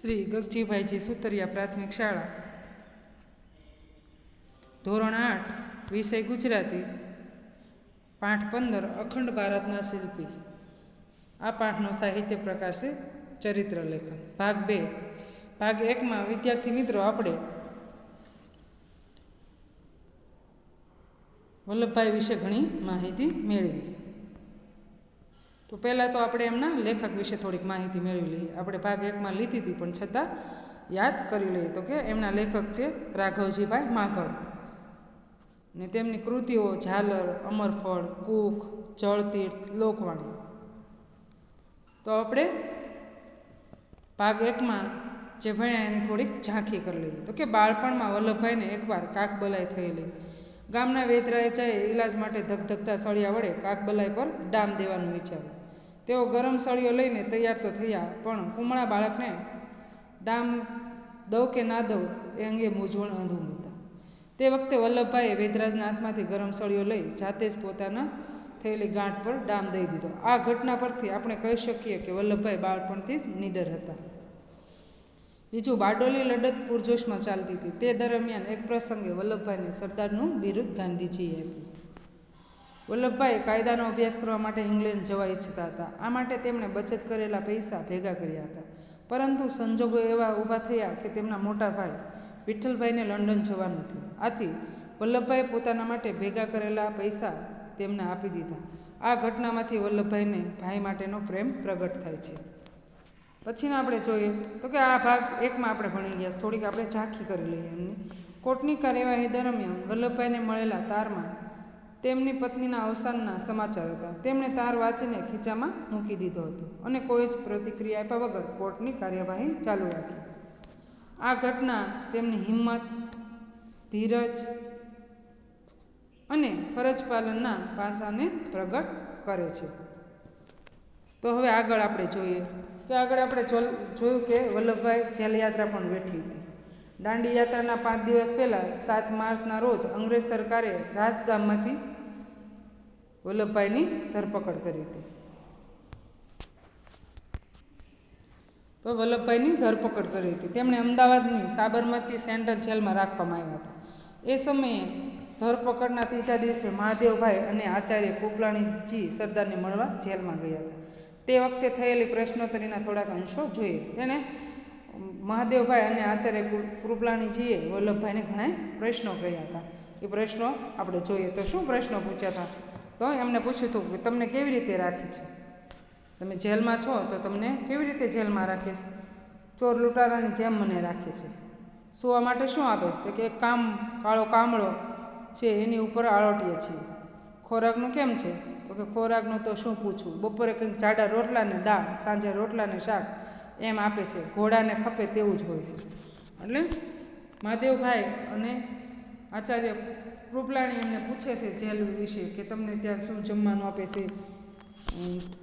શ્રી ગગજીભાઈજી સુતરિયા પ્રાથમિક શાળા. ધોરણ આઠ, વિષય ગુજરાતી. પાઠ પંદર, અખંડ ભારતના શિલ્પી. આ પાઠનો સાહિત્ય પ્રકાર છે ચરિત્ર લેખન. ભાગ બે. ભાગ એકમાં વિદ્યાર્થી મિત્રો આપણે વલ્લભભાઈ વિશે ઘણી માહિતી મેળવી. તો પહેલાં તો આપણે એમના લેખક વિશે થોડીક માહિતી મેળવી લઈએ. આપણે ભાગ એકમાં લીધી હતી, પણ છતાં યાદ કરી લઈએ. તો કે એમના લેખક છે રાઘવજીભાઈ માગળ ને તેમની કૃતિઓ ઝાલર, અમરફળ, કૂક, જળતીર્થ, લોકવાણી. તો આપણે ભાગ એકમાં જે ભણ્યા એની થોડીક ઝાંખી કરી લઈએ. તો કે બાળપણમાં વલ્લભભાઈને એકવાર કાકબલાઈ થયેલી. ગામના વેતરાજાએ ઈલાજ માટે ધગધગતા સળિયા વડે કાકબલાઈ પર ડામ દેવાનું વિચાર્યું. તેઓ ગરમ સળિયો લઈને તૈયાર તો થયા, પણ કુમળા બાળકને ડામ દઉં કે ના દઉં એ અંગે મૂંઝવણ અંધું હતા તે વખતે વલ્લભભાઈએ વેદરાજના હાથમાંથી ગરમ સળિયો લઈ જાતે જ પોતાના થયેલી ગાંઠ પર ડામ દઈ દીધો. આ ઘટના પરથી આપણે કહી શકીએ કે વલ્લભભાઈ બાળપણથી જ નીડર હતા. બીજું, બારડોલી લડત પૂરજોશમાં ચાલતી હતી. તે દરમિયાન એક પ્રસંગે વલ્લભભાઈને સરદારનું બિરુદ ગાંધીજીએ આપ્યું. વલ્લભભાઈ કાયદાનો અભ્યાસ કરવા માટે ઇંગ્લેન્ડ જવા ઈચ્છતા હતા. આ માટે તેમણે બચત કરેલા પૈસા ભેગા કર્યા હતા. પરંતુ સંજોગો એવા ઊભા થયા કે તેમના મોટા ભાઈ વિઠ્ઠલભાઈને લંડન જવાનું થયું. આથી વલ્લભભાઈએ પોતાના માટે ભેગા કરેલા પૈસા તેમને આપી દીધા. આ ઘટનામાંથી વલ્લભભાઈને ભાઈ માટેનો પ્રેમ પ્રગટ થાય છે. પછીના આપણે જોઈએ તો કે આ ભાગ એકમાં આપણે ભણી ગયા. થોડીક આપણે ઝાંખી કરી લઈએ એમની. કોર્ટની કાર્યવાહી દરમિયાન વલ્લભભાઈને મળેલા તારમાં તેમની પત્નીના અવસાનના સમાચાર હતા. તેમણે તાર વાંચીને ખીચામાં મૂકી દીધો હતો અને કોઈ જ પ્રતિક્રિયા આપ્યા વગર કોર્ટની કાર્યવાહી ચાલુ રાખી. આ ઘટના તેમની હિંમત, ધીરજ અને ફરજ પાલનના પાસાને પ્રગટ કરે છે. તો હવે આગળ આપણે જોઈએ કે આગળ આપણે જોયું કે વલ્લભભાઈ જેલ યાત્રા પણ વેઠી હતી. દાંડી યાત્રાના પાંચ દિવસ પહેલાં સાત માર્ચના રોજ અંગ્રેજ સરકારે રાસ ગામમાંથી વલ્લભભાઈની ધરપકડ કરી હતી. તો વલ્લભભાઈની ધરપકડ કરી હતી. તેમણે અમદાવાદની સાબરમતી સેન્ટ્રલ જેલમાં રાખવામાં આવ્યા હતા. એ સમયે ધરપકડના ત્રીજા દિવસે મહાદેવભાઈ અને આચાર્ય કૃપલાણીજી સરદારને મળવા જેલમાં ગયા હતા. તે વખતે થયેલી પ્રશ્નોત્તરીના થોડાક અંશો જોઈએ. તેને મહાદેવભાઈ અને આચાર્ય કૃપલાણીજીએ વલ્લભભાઈને ઘણા પ્રશ્નો કર્યા હતા. એ પ્રશ્નો આપણે જોઈએ તો શું પ્રશ્નો પૂછ્યા હતા? તો એમને પૂછ્યું હતું કે તમને કેવી રીતે રાખી છે? તમે જેલમાં છો તો તમને કેવી રીતે જેલમાં રાખીશ ચોર લૂંટારાની જેમ મને રાખે છે. સુવા માટે શું આપીશ તો કે એક કામ, કાળો કામળો છે, એની ઉપર આળોટીએ છીએ. ખોરાકનું કેમ છે? તો કે ખોરાકનું તો શું પૂછવું? બપોરે કંઈક જાડા રોટલાને દાળ, સાંજે રોટલાને શાક એમ આપે છે. ઘોડાને ખપે તેવું જ હોય છે. એટલે મહાદેવભાઈ અને આચાર્ય કૃપલાણી એમને પૂછે છે જેલ વિશે કે તમને ત્યાં શું જમવાનું આપે છે?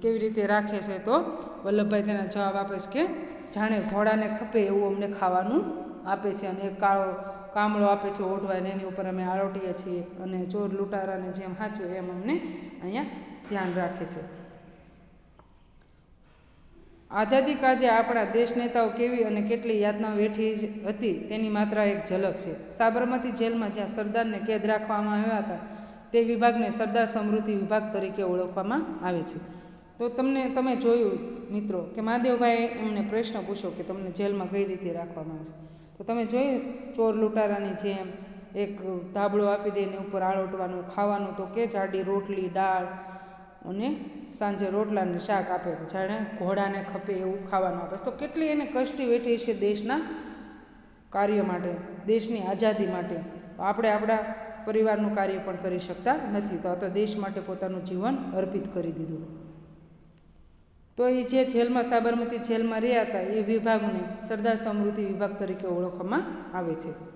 કેવી રીતે રાખે છે તો? વલ્લભભાઈ તેના જવાબ આપે છે કે જાણે ઘોડાને ખપે એવું અમને ખાવાનું આપે છે અને એક કાળો કામળો આપે છે ઓઢવાને એની ઉપર અમે આરોટીએ છીએ અને ચોર લૂંટારાને જેમ સાચું એમ અમને અહીંયા ધ્યાન રાખે છે. આઝાદી કાજે આપણા દેશ નેતાઓ કેવી અને કેટલી યાતના વેઠી હતી તેની માત્ર એક ઝલક છે. સાબરમતી જેલમાં જ્યાં સરદારને કેદ રાખવામાં આવ્યા હતા, તે વિભાગને સરદાર સમૃદ્ધિ વિભાગ તરીકે ઓળખવામાં આવે છે. તો તમને, તમે જોયું મિત્રો કે મહાદેવભાઈએ એમને પ્રશ્ન પૂછ્યો કે તમને જેલમાં કઈ રીતે રાખવામાં આવે છે. તો તમે જોયું ચોર લૂંટારાની જેમ એક ધાબળો આપી દે એની ઉપર આળોટવાનું ખાવાનું તો કે જાડી રોટલી, દાળ અને સાંજે રોટલાને શાક આપે, જાણે ઘોડાને ખપે એવું ખાવાનું આપે. તો કેટલી એને કષ્ટી વેઠી છે દેશના કાર્ય માટે, દેશની આઝાદી માટે. તો આપણે આપણા પરિવારનું કાર્ય પણ કરી શકતા નથી. તો આ તો દેશ માટે પોતાનું જીવન અર્પિત કરી દીધું. તો એ જે જેલમાં સાબરમતી જેલમાં રહ્યા હતા, એ વિભાગને સરદાર સમૃદ્ધિ વિભાગ તરીકે ઓળખવામાં આવે છે.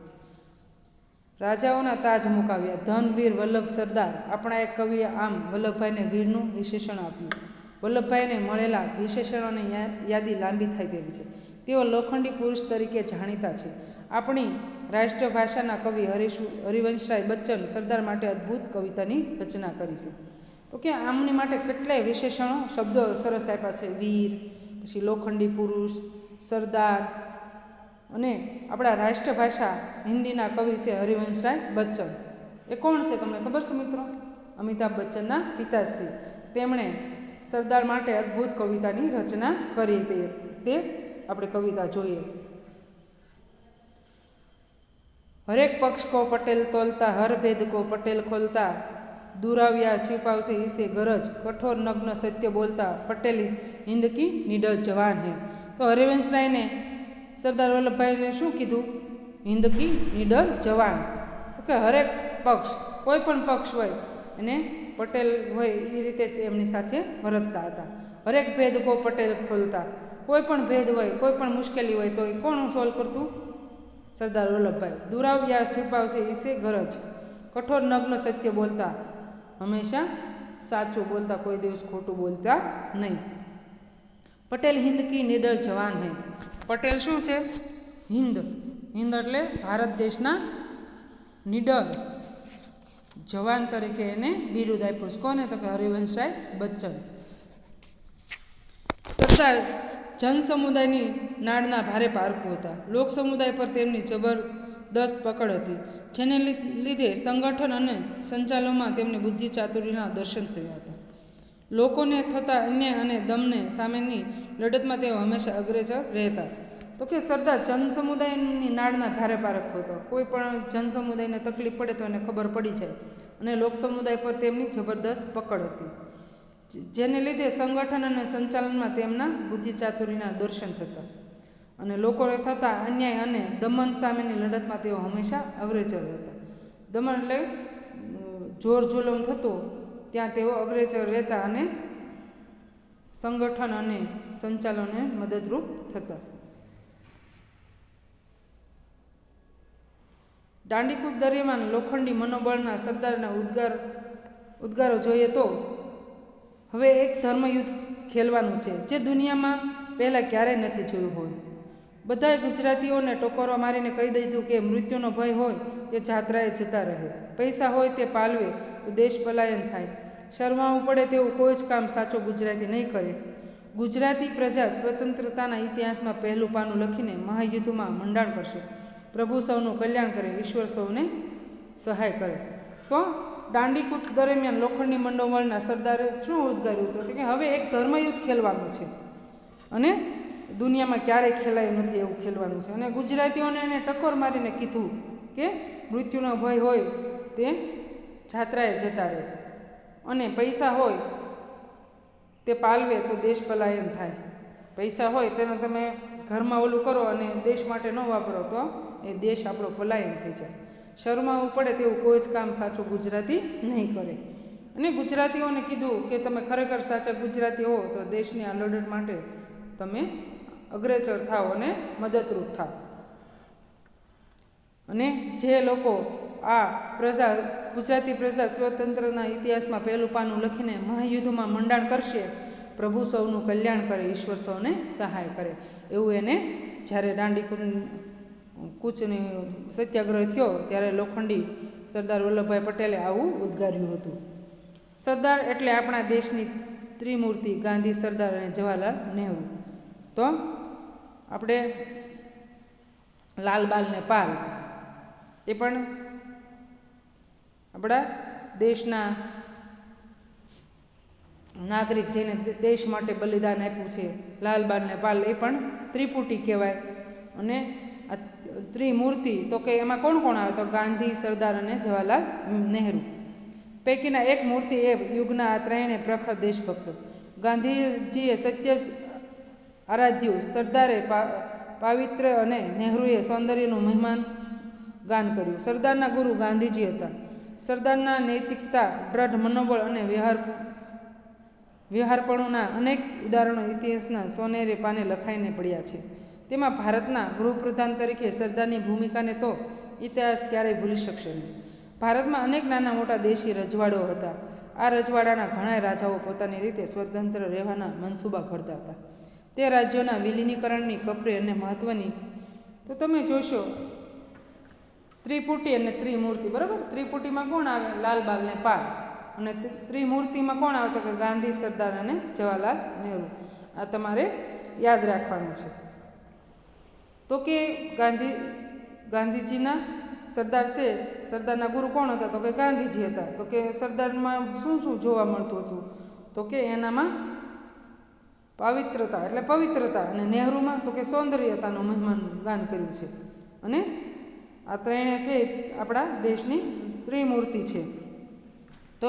રાજાઓના તાજ મુકાવ્યા. ધનવીર વલ્લભ સરદાર, આપણા એક કવિએ આમ વલ્લભભાઈને વીરનું વિશેષણ આપ્યું. વલ્લભભાઈને મળેલા વિશેષણોની યાદી લાંબી થાય તેમ છે. તેઓ લોખંડી પુરુષ તરીકે જાણીતા છે. આપણી રાષ્ટ્રભાષાના કવિ હરીશ, હરિવંશરાય બચ્ચન સરદાર માટે અદ્ભુત કવિતાની રચના કરી છે. તો કે આમની માટે કેટલાય વિશેષણો શબ્દો સરસ આપ્યા છે. વીર, પછી લોખંડી પુરુષ, સરદાર અને આપણા રાષ્ટ્રભાષા હિન્દીના કવિ છે હરિવંશરાય બચ્ચન. એ કોણ છે તમને ખબર છે મિત્રો? અમિતાભ બચ્ચનના પિતાશ્રી. તેમણે સરદાર માટે અદ્ભુત કવિતાની રચના કરી હતી. તે આપણે કવિતા જોઈએ. હરેક પક્ષ કો પટેલ તોલતા, હર ભેદ કો પટેલ ખોલતા, દુરાવ્યા છીપાવશે ઈસે ગરજ, કઠોર નગ્ન સત્ય બોલતા, પટેલી હિંદકી કી નિડર જવાન હે. તો હરિવંશરાયને સરદાર વલ્લભભાઈને શું કીધું? હિન્દ નિડર જવાન. તો કે હરેક પક્ષ, કોઈ પણ પક્ષ હોય, એને પટેલ હોય એ રીતે જ એમની સાથે વર્તતા હતા. હરેક ભેદ કો પટેલ ખોલતા. કોઈ પણ ભેદ હોય, કોઈ પણ મુશ્કેલી હોય, તો એ કોણ સોલ્વ કરતું? સરદાર વલ્લભભાઈ. દુરાવ્યા છુપાવશે ઈસે ગરજ. કઠોર નગ્ન સત્ય બોલતા. હંમેશા સાચું બોલતા, કોઈ દિવસ ખોટું બોલતા નહીં. પટેલ હિન્દ નિડર જવાન હે. પટેલ શું છે? હિન્દ. હિન્દ એટલે ભારત દેશના નિડર. જવાન તરીકે એને બિરુદ આપ્યું છે. કોને? તો કે હરિવંશરાય બચ્ચન. સરદાર જન સમુદાયની નાળના ભારે પારખું હતા. લોક સમુદાય પર તેમની જબરદસ્ત પકડ હતી, જેને લીધે સંગઠન અને સંચાલનમાં તેમની બુદ્ધિ ચાતુરીના દર્શન થયા હતા. લોકોને થતા અન્યાય અને દમને સામેની લડતમાં તેઓ હંમેશા અગ્રેસર રહેતા. તો કે સરદાર જન સમુદાયની નાળના ભારે પારખ હતો કોઈ પણ જન સમુદાયને તકલીફ પડે તો એને ખબર પડી જાય અને લોક સમુદાય પર તેમની જબરદસ્ત પકડ હતી. જેને લીધે સંગઠન અને સંચાલનમાં તેમના બુદ્ધિ ચાતુરીના દર્શન થતા અને લોકોને થતા અન્યાય અને દમન સામેની લડતમાં તેઓ હંમેશા અગ્રેસર હતા દમન એટલે જોર જુલમ થતું ત્યાં તેઓ અગ્રેસર રહેતા અને સંગઠન અને સંચાલનને મદદરૂપ થતા. દાંડીકૂચ દરિયામાં લોખંડી મનોબળના સરદારના ઉદ્ગાર, ઉદ્ગારો જોઈએ તો હવે એક ધર્મયુદ્ધ ખેલવાનું છે, જે દુનિયામાં પહેલાં ક્યારેય નથી જોયું હોય. બધાએ ગુજરાતીઓને ટોકરો મારીને કહી દીધું કે મૃત્યુનો ભય હોય તે જાત્રાએ જતા રહે. પૈસા હોય તે પાલવે તો દેશ પલાયન થાય. શરમાવું પડે તેવું કોઈ જ કામ સાચો ગુજરાતી નહીં કરે. ગુજરાતી પ્રજા સ્વતંત્રતાના ઇતિહાસમાં પહેલું પાનું લખીને મહાયુદ્ધમાં મંડાણ કરશે. પ્રભુ સૌનું કલ્યાણ કરે, ઈશ્વર સૌને સહાય કરે. તો દાંડીકૂટ દરમિયાન લોખંડની મંડોમળના સરદારે શું ઉદ્ગાર્યું હતું? કે હવે એક ધર્મયુદ્ધ ખેલવાનું છે. અને દુનિયામાં ક્યારેય ખેલાયું નથી એવું ખેલવાનું છે. અને ગુજરાતીઓને એને ટકોર મારીને કીધું કે, મૃત્યુનો ભય હોય તે જાત્રાએ જતા રહે. અને પૈસા હોય તે પાલવે તો દેશ પલાયન થાય. પૈસા હોય તેને તમે ઘરમાં ઓલું કરો અને દેશ માટે ન વાપરો તો એ દેશ આપણો પલાયન થઈ જાય. શરમાવું પડે તેવું કોઈ જ કામ સાચું ગુજરાતી નહીં કરે. અને ગુજરાતીઓને કીધું કે તમે ખરેખર સાચા ગુજરાતી હો તો દેશની આ લડત માટે તમે અગ્રેસર થાઓ અને મદદરૂપ થાઓ. અને જે લોકો આ પ્રજા, ગુજરાતી પ્રજા સ્વતંત્રના ઇતિહાસમાં પહેલું પાનું લખીને મહાયુદ્ધમાં મંડાણ કરશે. પ્રભુ સૌનું કલ્યાણ કરે, ઈશ્વર સૌને સહાય કરે. એવું એને જ્યારે દાંડી કૂચની સત્યાગ્રહ થયો ત્યારે લોખંડી સરદાર વલ્લભભાઈ પટેલે આવું ઉદ્ગાર્યું હતું. સરદાર એટલે આપણા દેશની ત્રિમૂર્તિ ગાંધી સરદાર અને જવાહરલાલ નહેરુ. તો આપણે લાલબાલ ને પાલ. એ પણ આપણા દેશના નાગરિક જેને દેશ માટે બલિદાન આપ્યું છે લાલબાલ ને પાલ, એ પણ ત્રિપુટી કહેવાય. અને ત્રિમૂર્તિ, તો કે એમાં કોણ કોણ આવે? તો ગાંધી, સરદાર અને જવાહરલાલ નહેરુ. પૈકીના એક મૂર્તિ એ યુગના આ ત્રણેય પ્રખર દેશભક્તો. ગાંધીજીએ સત્ય જ આરાધ્યું. સરદારે પાવિત્ર અને નહેરુએ સૌંદર્યનું મહેમાન ગાન કર્યું. સરદારના ગુરુ ગાંધીજી હતા. સરદારના નૈતિકતા, દ્રઢ મનોબળ અને વ્યવહાર વ્યવહારપણુના અનેક ઉદાહરણો ઇતિહાસના સોનેરે પાને લખાઈને પડ્યા છે. તેમાં ભારતના ગૃહપ્રધાન તરીકે સરદારની ભૂમિકાને તો ઇતિહાસ ક્યારેય ભૂલી શકશે નહીં. ભારતમાં અનેક નાના મોટા દેશી રજવાડો હતા. આ રજવાડાના ઘણા રાજાઓ પોતાની રીતે સ્વતંત્ર રહેવાના મનસૂબા ઘડતા હતા. તે રાજ્યોના વિલીનીકરણની કપરી અને મહત્ત્વની તો તમે જોશો ત્રિપુટી અને ત્રિમૂર્તિ, બરાબર? ત્રિપુટીમાં કોણ આવે? લાલબાલ ને પાલ અને ત્રિમૂર્તિમાં કોણ આવે? તો કે ગાંધી, સરદાર અને જવાહરલાલ નહેરુ. આ તમારે યાદ રાખવાનું છે. તો કે ગાંધી, ગાંધીજીના સરદાર છે, સરદારના ગુરુ કોણ હતા? તો કે ગાંધીજી હતા. તો કે સરદારમાં શું શું જોવા મળતું હતું? તો કે એનામાં પાવિત્રતા, એટલે પવિત્રતા અને નહેરુમાં તો કે સૌંદર્યતાનું મહેમાન ગાન કર્યું છે. અને આ ત્રણે છે આપણા દેશની ત્રિમૂર્તિ છે. તો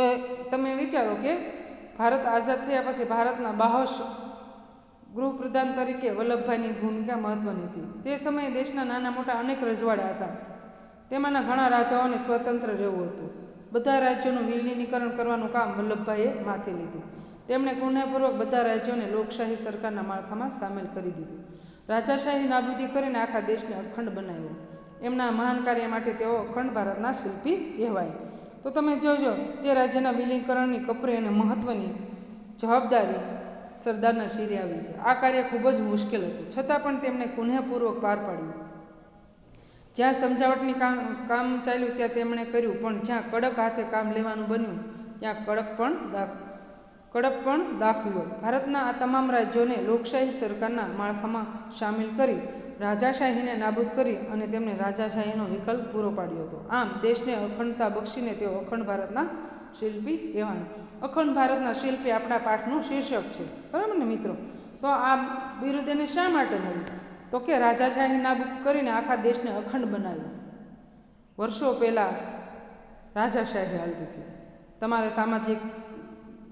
તમે વિચારો કે ભારત આઝાદ થયા પછી ભારતના બાહોશ ગૃહપ્રધાન તરીકે વલ્લભભાઈની ભૂમિકા મહત્ત્વની હતી. તે સમયે દેશના નાના મોટા અનેક રજવાડા હતા. તેમાંના ઘણા રાજાઓને સ્વતંત્ર રહેવું હતું. બધા રાજ્યોનું વિલીનીકરણ કરવાનું કામ વલ્લભભાઈએ માથે લીધું. તેમણે કુણ્યપૂર્વક બધા રાજ્યોને લોકશાહી સરકારના માળખામાં સામેલ કરી દીધું. રાજાશાહી નાબૂદી કરીને આખા દેશને અખંડ બનાવ્યો. એમના મહાન કાર્ય માટે તેઓ અખંડ ભારતના શિલ્પી કહેવાય. તો તમે જોજો, તે રાજ્યના વિલીનીકરણની કપરી અને મહત્ત્વની જવાબદારી સરદારના શિરે આવી હતી. આ કાર્ય ખૂબ જ મુશ્કેલ હતું. છતાં પણ તેમણે કુનેહપૂર્વક પાર પાડ્યું. જ્યાં સમજાવટની કામ કામ ચાલ્યું, ત્યાં તેમણે કર્યું. પણ જ્યાં કડક હાથે કામ લેવાનું બન્યું, ત્યાં કડક પણ દાખ, કડક પણ દાખવ્યો. ભારતના આ તમામ રાજ્યોને લોકશાહી સરકારના માળખામાં સામેલ કરી રાજાશાહીને નાબૂદ કરી અને તેમને રાજાશાહીનો વિકલ્પ પૂરો પાડ્યો હતો. આમ, દેશને અખંડતા બક્ષીને તેઓ અખંડ ભારતના શિલ્પી કહેવાના અખંડ ભારતના શિલ્પી આપણા પાઠનું શીર્ષક છે. બરાબર ને મિત્રો? તો આ બિરુદ એને શા માટે મળ્યું તો કે રાજાશાહી નાબૂદ કરીને આખા દેશને અખંડ બનાવ્યો. વર્ષો પહેલાં રાજાશાહી હાલતી હતી. તમારે સામાજિક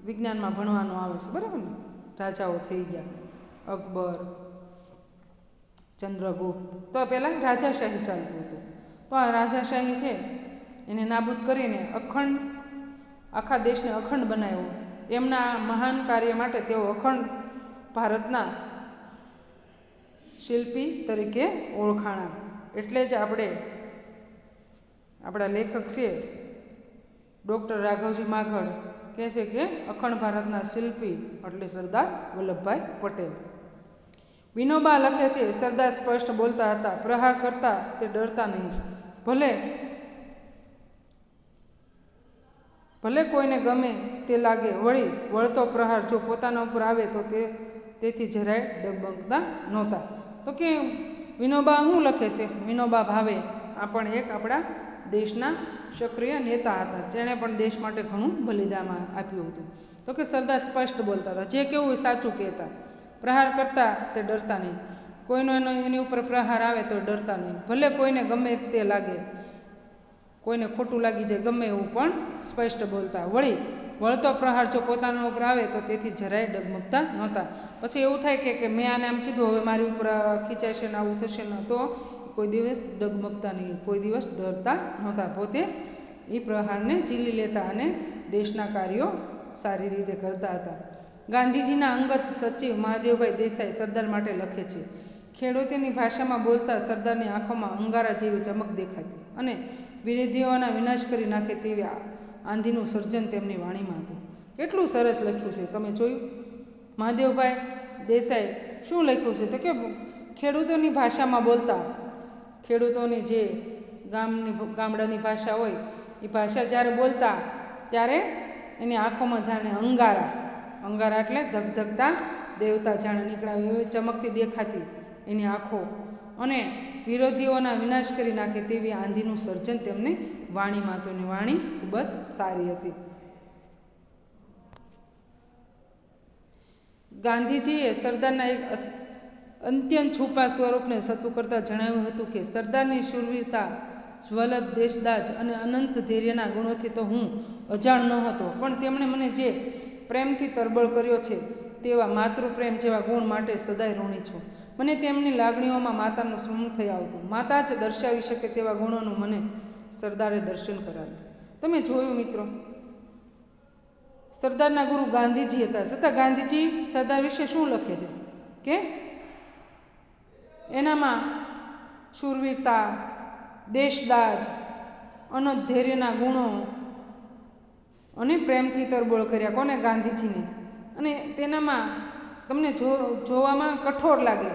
વિજ્ઞાનમાં ભણવાનું આવે છે. બરાબર ને? રાજાઓ થઈ ગયા. અકબર ચંદ્રગુપ્ત. તો પહેલાં રાજાશાહી ચાલતું હતું. તો આ રાજાશાહી છે, એને નાબૂદ કરીને અખંડ, આખા દેશને અખંડ બનાવ્યો. એમના મહાન કાર્ય માટે તેઓ અખંડ ભારતના શિલ્પી તરીકે ઓળખાણા. એટલે જ આપણે, આપણા લેખક છે, ડૉક્ટર રાઘવજી માઘડ કહે છે કે અખંડ ભારતના શિલ્પી એટલે સરદાર વલ્લભભાઈ પટેલ. વિનોબા લખે છે, સરદાર સ્પષ્ટ બોલતા હતા, પ્રહાર કરતા તે ડરતા નહીં. ભલે ભલે કોઈને ગમે તે લાગે, વળી વળતો પ્રહાર જો પોતાના ઉપર આવે તો તે તેથી જરાય ડગબગતા નહોતા. તો કે વિનોબા શું લખે છે? વિનોબા ભાવે, આ પણ એક આપણા દેશના સક્રિય નેતા હતા. તેણે પણ દેશ માટે ઘણું બલિદાન આપ્યું હતું. તો કે સરદાર સ્પષ્ટ બોલતા હતા, જે કેવું સાચું કહેતા. પ્રહાર કરતા તે ડરતા નહીં. કોઈનો એનો એની ઉપર પ્રહાર આવે તો ડરતા નહીં. ભલે કોઈને ગમે તે લાગે, કોઈને ખોટું લાગી જાય, ગમે એવું પણ સ્પષ્ટ બોલતા. વળી, વળતો પ્રહાર જો પોતાના ઉપર આવે તો તેથી જરાય ડગમગતા નહોતા. પછી એવું થાય કે કે મેં આને આમ કીધું, હવે મારી ઉપર ખીચાશે ને આવું થશે ને તો કોઈ દિવસ ડગમગતા નહીં. કોઈ દિવસ ડરતા નહોતા. પોતે એ પ્રહારને ઝીલી લેતા અને દેશના કાર્યો સારી રીતે કરતા હતા. ગાંધીજીના અંગત સચિવ મહાદેવભાઈ દેસાઈ સરદાર માટે લખે છે, ખેડૂતોની ભાષામાં બોલતા સરદારની આંખોમાં અંગારા જેવી ચમક દેખાતી અને વિરોધીઓના વિનાશ કરી નાખે તેવી આંધીનું સર્જન તેમની વાણીમાં હતું. કેટલું સરસ લખ્યું છે, તમે જોયું? મહાદેવભાઈ દેસાઈ શું લખ્યું છે? તો કે ખેડૂતોની ભાષામાં બોલતા, ખેડૂતોની જે ગામની ગામડાની ભાષા હોય, એ ભાષા જ્યારે બોલતા, ત્યારે એની આંખોમાં જાણે અંગારા અંગારા એટલે ધગધગતા દેવતા જાણે નીકળ્યા એવી ચમકતી દેખાતી એની આંખો. અને વિરોધીઓના વિનાશ કરી નાખે તેવી આંધીનું સર્જન તેમને વાણીમાં તો વાણી ખૂબ જ સારી હતી. ગાંધીજીએ સરદારના એક અત્યંત છુપા સ્વરૂપને સતું કરતાં જણાવ્યું હતું કે, સરદારની શૂરવીરતા જ્વલદ દેશદાજ અને અનંત ધૈર્યના ગુણોથી તો હું અજાણ ન હતો, પણ તેમણે મને જે પ્રેમથી તરબળ કર્યો છે તેવા માતૃપ્રેમ જેવા ગુણ માટે સદાય ઋણી છું. મને તેમની લાગણીઓમાં માતાનું સ્મરણ થઈ આવતું. માતા જ દર્શાવી શકે તેવા ગુણોનું મને સરદારે દર્શન કરાવ્યું. તમે જોયું મિત્રો, સરદારના ગુરુ ગાંધીજી હતા. છતાં ગાંધીજી સરદાર વિશે શું લખે છે? કે એનામાં શૂરવીરતા, દેશદાજ અનધૈર્યના ગુણો અને પ્રેમથી તરબોળ કર્યા કોને ગાંધીજીને? અને તેનામાં તમને જો, જોવામાં કઠોર લાગે,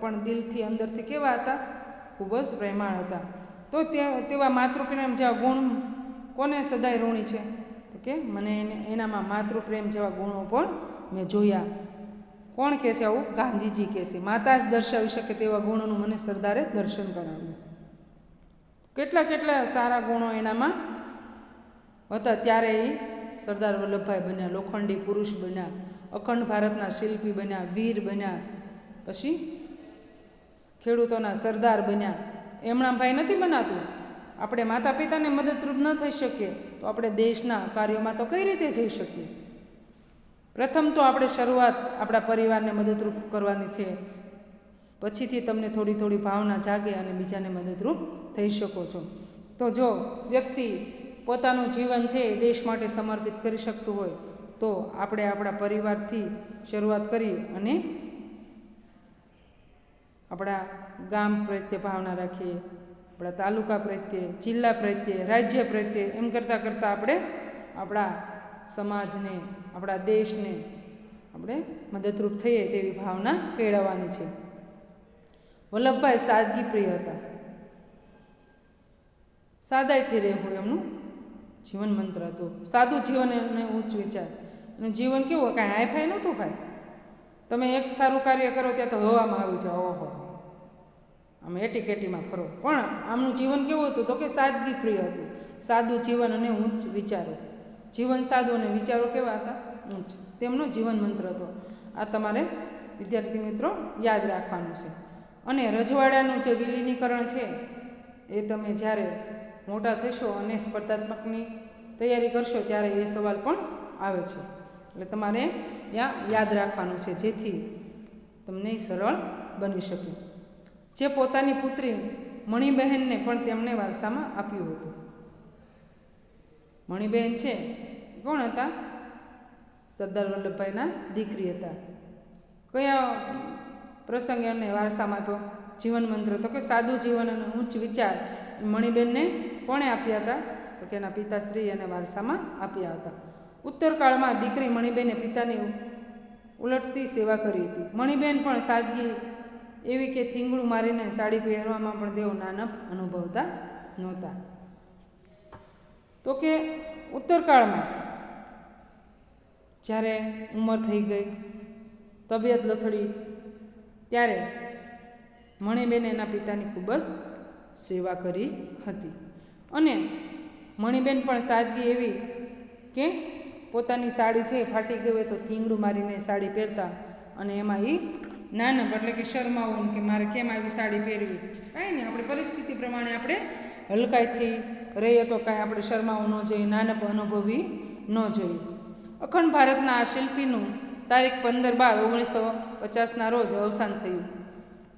પણ દિલથી અંદરથી કેવા હતા? ખૂબ જ પ્રેમાળ હતા. તો તેવા માતૃપ્રેમ જેવા ગુણ કોને સદાય ઋણી છે? કે મને એને, એનામાં માતૃપ્રેમ જેવા ગુણો પણ મેં જોયા. કોણ કહેશે આવું? ગાંધીજી કહેશે. માતા જ દર્શાવી શકે તેવા ગુણોનું મને સરદારે દર્શન કરાવ્યું. કેટલા કેટલા સારા ગુણો એનામાં હતા ત્યારે એ સરદાર વલ્લભભાઈ બન્યા, લોખંડી પુરુષ બન્યા, અખંડ ભારતના શિલ્પી બન્યા, વીર બન્યા, પછી ખેડૂતોના સરદાર બન્યા. એમણા ભાઈ નથી બનાતું આપણે માતા પિતાને મદદરૂપ ન થઈ શકીએ, તો આપણે દેશના કાર્યોમાં તો કઈ રીતે જઈ શકીએ? પ્રથમ તો આપણે શરૂઆત આપણા પરિવારને મદદરૂપ કરવાની છે. પછીથી તમને થોડી થોડી ભાવના જાગે અને બીજાને મદદરૂપ થઈ શકો છો. તો જો વ્યક્તિ પોતાનું જીવન છે એ દેશ માટે સમર્પિત કરી શકતું હોય, તો આપણે આપણા પરિવારથી શરૂઆત કરી અને આપણા ગામ પ્રત્યે ભાવના રાખીએ, આપણા તાલુકા પ્રત્યે, જિલ્લા પ્રત્યે, રાજ્ય પ્રત્યે, એમ કરતાં કરતાં આપણે આપણા સમાજને, આપણા દેશને આપણે મદદરૂપ થઈએ તેવી ભાવના કેળવવાની છે. વલ્લભભાઈ સાદગી પ્રિય હતા. સાદાઈથી રહેવું એમનું જીવન મંત્ર હતું. સાદું જીવન અને ઉચ્ચ વિચાર. અને જીવન કેવું કાંઈ હાઈફાઈ નહોતું ભાઈ. તમે એક સારું કાર્ય કરો ત્યાં તો હવામાં આવી જાઓ. ઓહો. આમ એટીકેટીમાં ફરો. પણ આમનું જીવન કેવું હતું તો કે સાદગી પ્રિય હતું. સાદું જીવન અને ઉચ્ચ વિચારો. જીવન સાદું અને વિચારો કેવા હતા? ઊંચ તેમનો જીવન મંત્ર હતો. આ તમારે વિદ્યાર્થી મિત્રો યાદ રાખવાનું છે. અને રજવાડાનું જે વિલીનીકરણ છે, એ તમે જ્યારે મોટા થશો અને સ્પર્ધાત્મકની તૈયારી કરશો ત્યારે એ સવાલ પણ આવે છે. એટલે તમારે ત્યાં યાદ રાખવાનું છે, જેથી તમને સરળ બની શકે. જે પોતાની પુત્રી મણિબહેનને પણ તેમણે વારસામાં આપ્યું હતું. મણિબહેન છે કોણ હતા? સરદાર વલ્લભભાઈના દીકરી હતા. કયા પ્રસંગે એમને વારસામાં આપ્યો? જીવન મંત્ર. તો કે સાદું જીવન અને ઉચ્ચ વિચાર. મણિબેનને કોણે આપ્યા હતા? તો કે એના પિતાશ્રી એને વારસામાં આપ્યા હતા. ઉત્તરકાળમાં દીકરી મણિબેને પિતાની ઉલટતી સેવા કરી હતી. મણિબેન પણ સાદગી એવી કે થીંગડું મારીને સાડી પહેરવામાં પણ તેઓ નાનપ અનુભવતા નહોતા. તો કે ઉત્તરકાળમાં જ્યારે ઉંમર થઈ ગઈ, તબિયત લથડી, ત્યારે મણિબેને એના પિતાની ખૂબ જ સેવા કરી હતી. અને મણિબેન પણ સાદગી એવી કે પોતાની સાડી છે ફાટી ગઈ હોય તો થીંગડું મારીને સાડી પહેરતા અને એમાં એ નાનપ એટલે કે શરમાવું કે મારે કેમ આવી સાડી પહેરવી? કાંઈ નહીં, આપણી પરિસ્થિતિ પ્રમાણે આપણે હલકાઈથી રહીએ તો કાંઈ આપણે શરમાવું ન જોઈએ નાનપ અનુભવી ન જોઈએ. અખંડ ભારતના આ શિલ્પીનું તારીખ પંદર બાર ઓગણીસો પચાસના રોજ અવસાન થયું.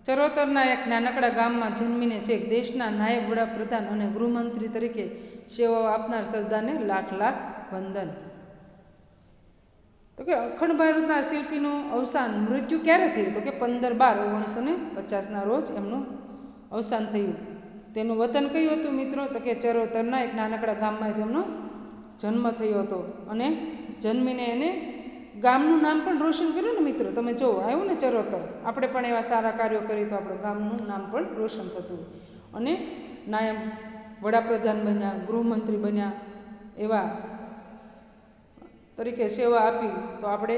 ચરોતરના એક નાનકડા ગામમાં જન્મીને શેખ દેશના નાયબ વડાપ્રધાન અને ગૃહમંત્રી તરીકે સેવાઓ આપનાર સરદારને લાખ લાખ વંદન. તો કે અખંડ ભારતના શિલ્પીનું અવસાન મૃત્યુ ક્યારે થયું? તો કે પંદર બાર ઓગણીસો ને પચાસના રોજ એમનું અવસાન થયું. તેનું વતન કયું હતું મિત્રો? તો કે ચરોતરના એક નાનકડા ગામમાં તેમનો જન્મ થયો હતો અને જન્મીને એને ગામનું નામ પણ રોશન કર્યું ને મિત્રો? તમે જુઓ આવ્યું ને ચરોતર આપણે પણ એવા સારા કાર્યો કરીએ તો આપણું ગામનું નામ પણ રોશન થતું હોય. અને નાયબ વડાપ્રધાન બન્યા, ગૃહમંત્રી બન્યા, એવા તરીકે સેવા આપી, તો આપણે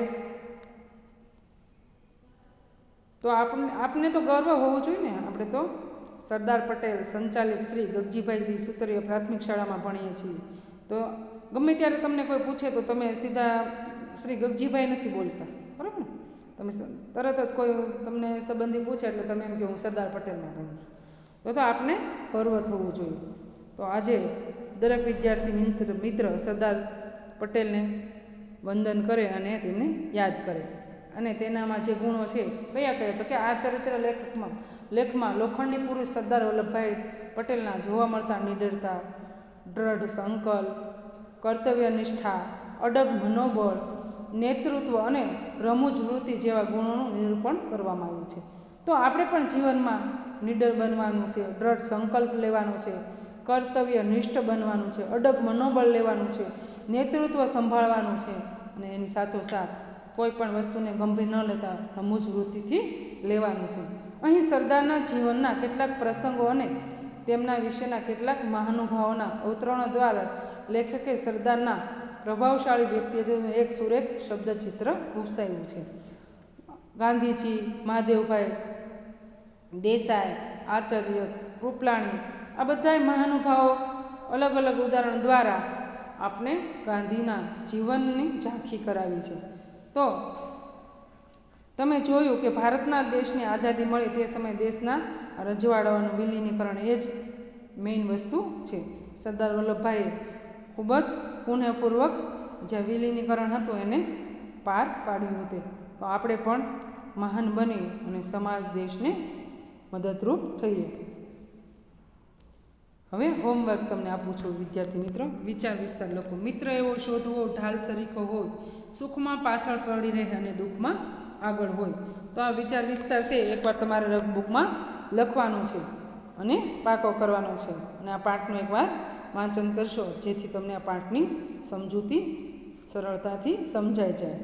તો આપણને આપને તો ગર્વ હોવો જોઈએ ને. આપણે તો સરદાર પટેલ, સંચાલિત શ્રી ગગજીભાઈજી સુતરીય પ્રાથમિક શાળામાં ભણીએ છીએ. તો ગમે ત્યારે તમને કોઈ પૂછે તો તમે સીધા શ્રી ગગજીભાઈ નથી બોલતા, બરાબર ને? તમે તરત જ કોઈ તમને સંબંધી પૂછે એટલે તમે એમ કે હું સરદાર પટેલમાં ભણું છું. તો તો આપને ગર્વ થવું જોઈએ. તો આજે દરેક વિદ્યાર્થી મિત્ર મિત્ર સરદાર પટેલને વંદન કરે અને તેમને યાદ કરે. અને તેનામાં જે ગુણો છે, કયા કયા? તો કે આ ચરિત્ર લેખકમાં, લેખમાં લોખંડી પુરુષ સરદાર વલ્લભભાઈ પટેલના જોવા મળતા નિડરતા, દ્રઢ સંકલ્પ કર્તવ્ય નિષ્ઠા અડગ મનોબળ નેતૃત્વ અને રમૂજ વૃત્તિ જેવા ગુણોનું નિરૂપણ કરવામાં આવ્યું છે. તો આપણે પણ જીવનમાં નિડર બનવાનું છે, દ્રઢ સંકલ્પ લેવાનો છે, કર્તવ્ય નિષ્ઠ બનવાનું છે, અડગ મનોબળ લેવાનું છે, નેતૃત્વ સંભાળવાનું છે અને એની સાથોસાથ કોઈ પણ વસ્તુને ગંભીર ન લેતા રમૂજ વૃત્તિથી લેવાનું છે. અહીં સરદારના જીવનના કેટલાક પ્રસંગો અને તેમના વિશેના કેટલાક મહાનુભાવોના અવતરણો દ્વારા લેખકે સરદારના પ્રભાવશાળી વ્યક્તિત્વનું એક સુરેખ શબ્દચિત્ર ઉપસાયું છે. ગાંધીજી, મહાદેવભાઈ દેસાઈ, આચાર્ય કૃપલાણી આ બધા મહાનુભાવો અલગ અલગ ઉદાહરણ દ્વારા આપણે ગાંધીના જીવનની ઝાંખી કરાવી છે. તો તમે જોયું કે ભારતના દેશને આઝાદી મળી તે સમયે દેશના રજવાડાઓનું વિલીનીકરણ એ જ મેઇન વસ્તુ છે. સરદાર વલ્લભભાઈએ ખૂબ જ પુનઃપૂર્વક જે વિલીનીકરણ હતું એને પાર પાડ્યું હતું. તો આપણે પણ મહાન બની અને સમાજ દેશને મદદરૂપ થઈએ. હવે હોમવર્ક તમને આપું છું, વિદ્યાર્થી મિત્રો. વિચાર વિસ્તાર લખો. મિત્ર એવો શોધવો, ઢાલ સરીખો હોય, સુખમાં પાછળ પડી રહે અને દુઃખમાં આગળ હોય. તો આ વિચાર વિસ્તાર છે, એકવાર તમારે બુકમાં લખવાનું છે અને પાકો કરવાનો છે. અને આ પાઠનો એકવાર વાંચન કરશો જેથી તમને આ પાઠની સમજૂતી સરળતાથી સમજાઈ જાય.